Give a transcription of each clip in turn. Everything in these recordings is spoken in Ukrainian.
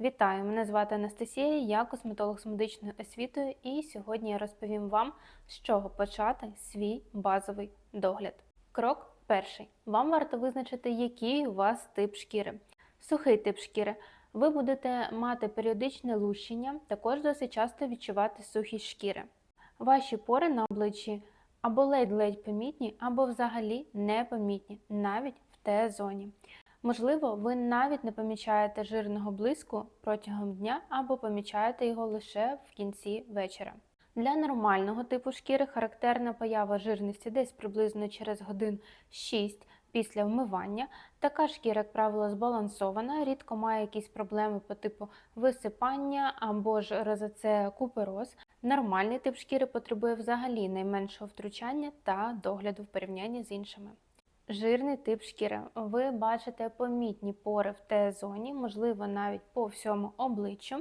Вітаю! Мене звати Анастасія, я косметолог з медичною освітою, і сьогодні я розповім вам, з чого почати свій базовий догляд. Крок перший. Вам варто визначити, який у вас тип шкіри. Сухий тип шкіри. Ви будете мати періодичне лущення, також досить часто відчувати сухість шкіри. Ваші пори на обличчі або ледь-ледь помітні, або взагалі непомітні, навіть в Т-зоні. Можливо, ви навіть не помічаєте жирного блиску протягом дня або помічаєте його лише в кінці вечора. Для нормального типу шкіри характерна поява жирності десь приблизно через годин 6 після вмивання. Така шкіра, як правило, збалансована, рідко має якісь проблеми по типу висипання або ж розоцея купероз. Нормальний тип шкіри потребує взагалі найменшого втручання та догляду в порівнянні з іншими. Жирний тип шкіри. Ви бачите помітні пори в Т-зоні, можливо, навіть по всьому обличчю.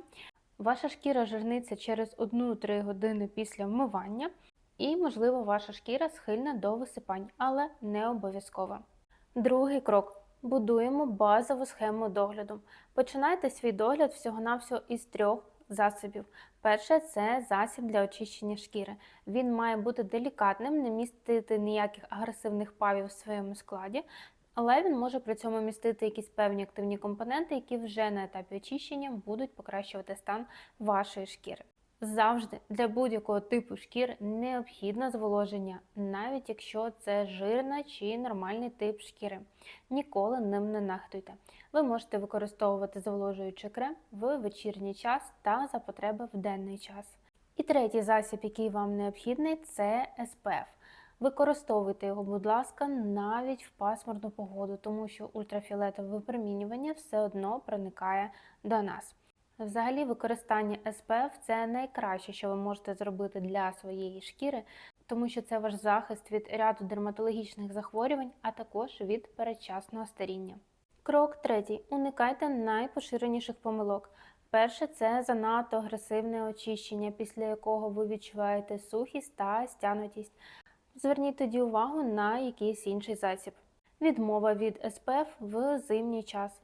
Ваша шкіра жирниться через 1-3 години після вмивання, і, можливо, ваша шкіра схильна до висипань, але не обов'язково. Другий крок. Будуємо базову схему догляду. Починайте свій догляд всього-навсього із трьох засобів. Перше це засіб для очищення шкіри. Він має бути делікатним, не містити ніяких агресивних павів у своєму складі, але він може при цьому містити якісь певні активні компоненти, які вже на етапі очищення будуть покращувати стан вашої шкіри. Завжди для будь-якого типу шкіри необхідне зволоження, навіть якщо це жирна чи нормальний тип шкіри. Ніколи ним не нехтуйте. Ви можете використовувати зволожуючий крем в вечірній час та за потреби в денний час. І третій засіб, який вам необхідний, це SPF. Використовуйте його, будь ласка, навіть в пасмурну погоду, тому що ультрафіолетове випромінювання все одно проникає до нас. Взагалі, використання SPF – це найкраще, що ви можете зробити для своєї шкіри, тому що це ваш захист від ряду дерматологічних захворювань, а також від передчасного старіння. Крок третій. Уникайте найпоширеніших помилок. Перше це занадто агресивне очищення, після якого ви відчуваєте сухість та стянутість. Зверніть тоді увагу на якийсь інший засіб. Відмова від SPF в зимній час.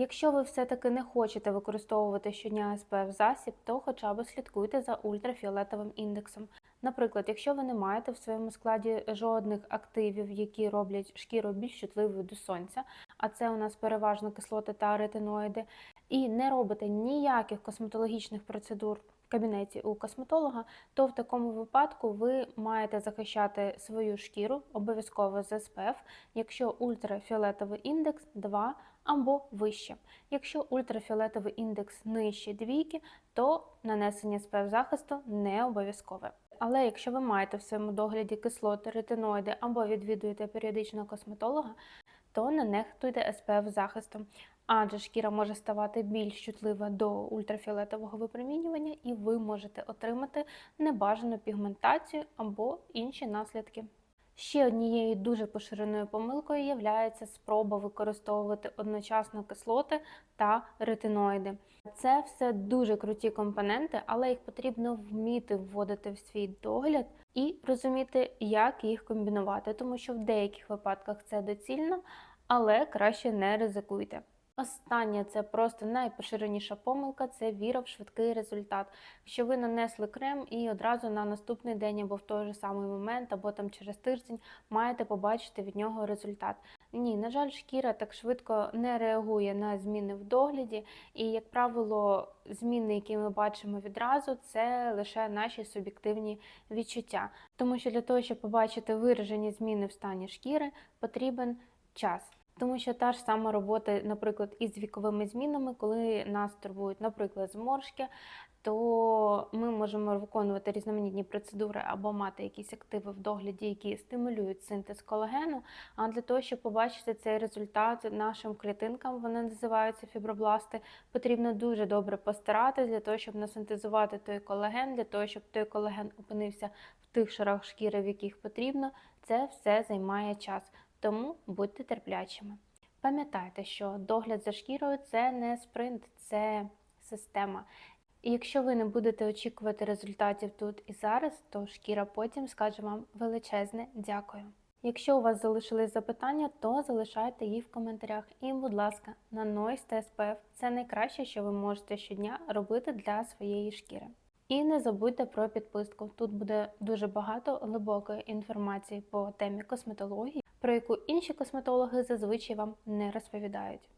Якщо ви все-таки не хочете використовувати щодня SPF засіб, то хоча б слідкуйте за ультрафіолетовим індексом. Наприклад, якщо ви не маєте в своєму складі жодних активів, які роблять шкіру більш чутливою до сонця, а це у нас переважно кислоти та ретиноїди, і не робите ніяких косметологічних процедур в кабінеті у косметолога, то в такому випадку ви маєте захищати свою шкіру обов'язково з SPF, якщо ультрафіолетовий індекс 2 або вище. Якщо ультрафіолетовий індекс нижче двійки, то нанесення SPF захисту не обов'язкове. Але якщо ви маєте в своєму догляді кислоти, ретиноїди або відвідуєте періодичного косметолога, то не нехтуйте SPF захистом, адже шкіра може ставати більш чутлива до ультрафіолетового випромінювання, і ви можете отримати небажану пігментацію або інші наслідки. Ще однією дуже поширеною помилкою є спроба використовувати одночасно кислоти та ретиноїди. Це все дуже круті компоненти, але їх потрібно вміти вводити в свій догляд і розуміти, як їх комбінувати, тому що в деяких випадках це доцільно, але краще не ризикуйте. Останнє це просто найпоширеніша помилка це віра в швидкий результат. Що ви нанесли крем і одразу на наступний день або в той же самий момент, або там через тиждень маєте побачити від нього результат. Ні, на жаль, шкіра так швидко не реагує на зміни в догляді, і, як правило, зміни, які ми бачимо відразу, це лише наші суб'єктивні відчуття. Тому що для того, щоб побачити виражені зміни в стані шкіри, потрібен час. Тому що та ж сама робота, наприклад, із віковими змінами, коли нас турбують, наприклад, зморшки, то ми можемо виконувати різноманітні процедури або мати якісь активи в догляді, які стимулюють синтез колагену. А для того, щоб побачити цей результат нашим клітинкам, вони називаються фібробласти, потрібно дуже добре постаратися для того, щоб насинтезувати той колаген, для того, щоб той колаген опинився в тих шарах шкіри, в яких потрібно. Це все займає час. Тому будьте терплячими. Пам'ятайте, що догляд за шкірою це не спринт, це система. І якщо ви не будете очікувати результатів тут і зараз, то шкіра потім скаже вам величезне дякую. Якщо у вас залишились запитання, то залишайте їх в коментарях. І, будь ласка, на SPF – це найкраще, що ви можете щодня робити для своєї шкіри. І не забудьте про підписку. Тут буде дуже багато глибокої інформації по темі косметології, про яку інші косметологи зазвичай вам не розповідають.